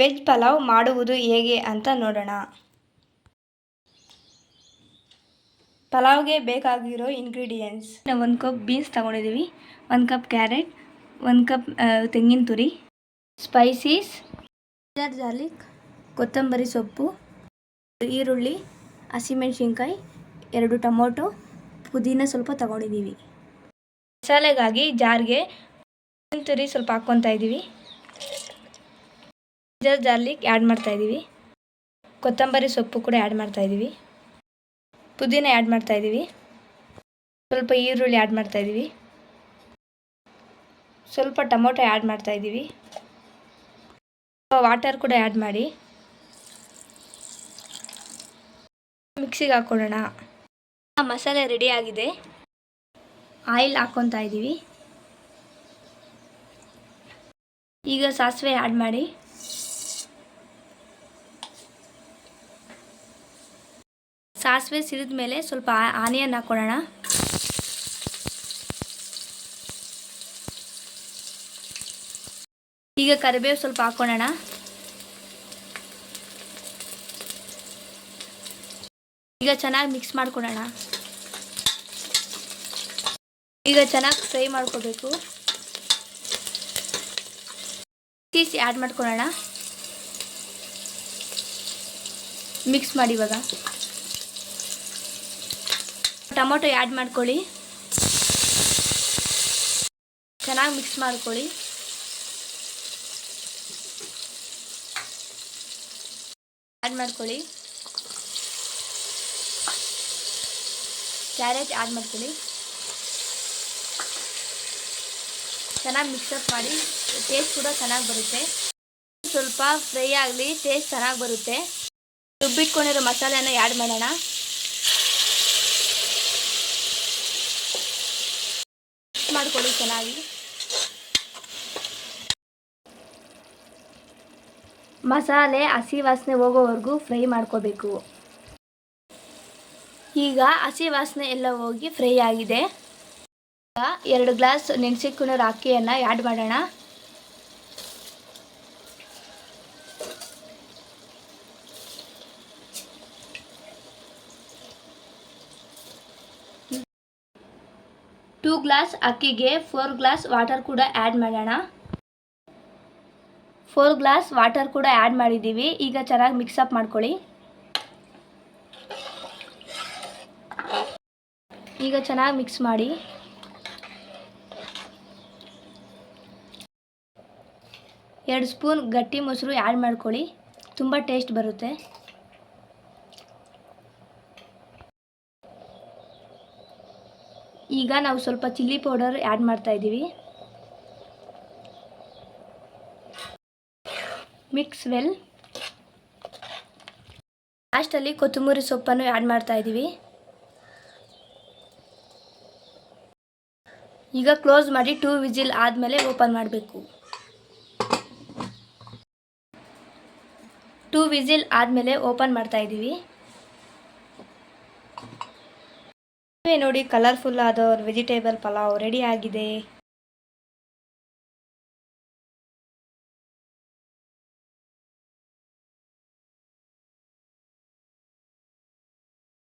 Veg pulao ಮಾಡುವುದು ಹೇಗೆ ಅಂತ ನೋಡೋಣ. ಪಲಾವ್ಗೆ ಬೇಕಾಗಿರೋ ಇಂಗ್ರೀಡಿಯೆಂಟ್ಸ್ ನಾವು ಒಂದು ಕಪ್ ಬೀನ್ಸ್ ತೊಗೊಂಡಿದ್ದೀವಿ, ಒಂದು ಕಪ್ ಕ್ಯಾರೆಟ್ ಒಂದು ಕಪ್ ತೆಂಗಿನ ತುರಿ ಸ್ಪೈಸೀಸ್ ಜಿಂಜರ್ ಜಾರ್ಲಿಕ್ ಕೊತ್ತಂಬರಿ ಸೊಪ್ಪು, ಈರುಳ್ಳಿ, ಹಸಿಮೆಣಸಿನ್ಕಾಯಿ, ಎರಡು ಟೊಮೊಟೊ, ಪುದೀನ ಸ್ವಲ್ಪ ತಗೊಂಡಿದ್ದೀವಿ. ಮಸಾಲೆಗಾಗಿ ಜಾರ್ಗೆ ತುರಿ ಸ್ವಲ್ಪ ಹಾಕ್ಕೊತಾ ಇದ್ದೀವಿ. ಜಿಂಜರ್ ಜಾರ್ಲಿಕ್ ಆ್ಯಡ್ ಮಾಡ್ತಾ ಇದ್ದೀವಿ ಕೊತ್ತಂಬರಿ ಸೊಪ್ಪು ಕೂಡ ಆ್ಯಡ್ ಮಾಡ್ತಾಯಿದ್ದೀವಿ ಪುದೀನ ಆ್ಯಡ್ ಮಾಡ್ತಾಯಿದ್ದೀವಿ ಸ್ವಲ್ಪ ಈರುಳ್ಳಿ ಆ್ಯಡ್ ಮಾಡ್ತಾಯಿದ್ದೀವಿ ಸ್ವಲ್ಪ ಟೊಮೊಟೊ ಆ್ಯಡ್ ಮಾಡ್ತಾಯಿದ್ದೀವಿ ವಾಟರ್ ಕೂಡ ಆ್ಯಡ್ ಮಾಡಿ. ಮಿಕ್ಸಿಗೆ ಹಾಕ್ಕೊಳ್ಳೋಣ ಮಸಾಲೆ ರೆಡಿ ಆಗಿದೆ. ಆಯಿಲ್ ಹಾಕ್ಕೊತಾ ಇದ್ದೀವಿ ಈಗ ಸಾಸಿವೆ ಆ್ಯಡ್ ಮಾಡಿ. ಸಾಸಿವೆ ಸಿರಿದ ಮೇಲೆ ಸ್ವಲ್ಪ ಆನಿಯನ್ ಹಾಕ್ಕೊಳ್ಳೋಣ ಈಗ ಕರಿಬೇವು ಸ್ವಲ್ಪ ಹಾಕ್ಕೊಳ್ಳೋಣ ಈಗ ಚೆನ್ನಾಗಿ ಮಿಕ್ಸ್ ಮಾಡ್ಕೊಳ್ಳೋಣ ಈಗ ಚೆನ್ನಾಗಿ ಫ್ರೈ ಮಾಡ್ಕೋಬೇಕು. ಚೀಸ್ ಆ್ಯಡ್ ಮಾಡ್ಕೊಳ್ಳೋಣ ಮಿಕ್ಸ್ ಮಾಡಿ ಇವಾಗ. ಟೊಮೊಟೊ ಆ್ಯಡ್ ಮಾಡ್ಕೊಳ್ಳಿ. ಚೆನ್ನಾಗಿ ಮಿಕ್ಸ್ ಮಾಡ್ಕೊಳ್ಳಿ. ಆ್ಯಡ್ ಮಾಡ್ಕೊಳ್ಳಿ. ಕ್ಯಾರೆಟ್ ಆ್ಯಡ್ ಮಾಡ್ಕೊಳ್ಳಿ. ಚೆನ್ನಾಗಿ ಮಿಕ್ಸಪ್ ಮಾಡಿ. ಟೇಸ್ಟ್ ಕೂಡ ಚೆನ್ನಾಗಿ ಬರುತ್ತೆ. ಸ್ವಲ್ಪ ಫ್ರೈ ಆಗಲಿ ಟೇಸ್ಟ್ ಚೆನ್ನಾಗಿ ಬರುತ್ತೆ. ರುಬ್ಬಿಟ್ಕೊಂಡಿರೋ ಮಸಾಲೆನ ಆ್ಯಡ್ ಮಾಡೋಣ. ಮಾಡ್ಕೊಳ್ಳಿ ಚೆನ್ನಾಗಿ. ಮಸಾಲೆ, ಹಸಿ ವಾಸನೆ ಹೋಗೋವರೆಗೂ ಫ್ರೈ ಮಾಡ್ಕೋಬೇಕು. ಈಗ ಹಸಿ ವಾಸನೆ ಎಲ್ಲ ಹೋಗಿ ಫ್ರೈ ಆಗಿದೆ. ಈಗ ಎರಡು ಗ್ಲಾಸ್ ನೆನೆಸಿಕೊಂಡಿರೋ ಅಕ್ಕಿಯನ್ನು ಆ್ಯಡ್ ಮಾಡೋಣ. ಗ್ಲಾಸ್ ಅಕ್ಕಿಗೆ ಫೋರ್ ಗ್ಲಾಸ್ ವಾಟರ್ ಕೂಡ ಆ್ಯಡ್ ಮಾಡೋಣ. ಫೋರ್ ಗ್ಲಾಸ್ ವಾಟರ್ ಕೂಡ ಆ್ಯಡ್ ಮಾಡಿದ್ದೀವಿ. ಈಗ ಚೆನ್ನಾಗಿ ಮಿಕ್ಸಪ್ ಮಾಡ್ಕೊಳ್ಳಿ. ಈಗ ಚೆನ್ನಾಗಿ ಮಿಕ್ಸ್ ಮಾಡಿ. ಎರಡು ಸ್ಪೂನ್ ಗಟ್ಟಿ ಮೊಸರು ಆ್ಯಡ್ ಮಾಡ್ಕೊಳ್ಳಿ. ತುಂಬ ಟೇಸ್ಟ್ ಬರುತ್ತೆ. ಈಗ ನಾವು ಸ್ವಲ್ಪ ಚಿಲ್ಲಿ ಪೌಡರ್ ಆ್ಯಡ್ ಮಾಡ್ತಾ ಇದ್ದೀವಿ. Mix well. ಲಾಸ್ಟಲ್ಲಿ ಕೊತ್ತಂಬರಿ ಸೊಪ್ಪನ್ನು ಆ್ಯಡ್ ಮಾಡ್ತಾ ಇದ್ದೀವಿ. ಈಗ ಕ್ಲೋಸ್ ಮಾಡಿ ಟೂ ವಿಜಿಲ್ ಆದಮೇಲೆ ಓಪನ್ ಮಾಡಬೇಕು. ಟೂ ವಿಜಿಲ್ ಆದಮೇಲೆ ಓಪನ್ ಮಾಡ್ತಾ ಇದ್ದೀವಿ ನೋಡಿ ಕಲರ್ಫುಲ್ ಆದ ವೆಜಿಟೇಬಲ್ ಪಲಾವ್ ರೆಡಿ ಆಗಿದೆ.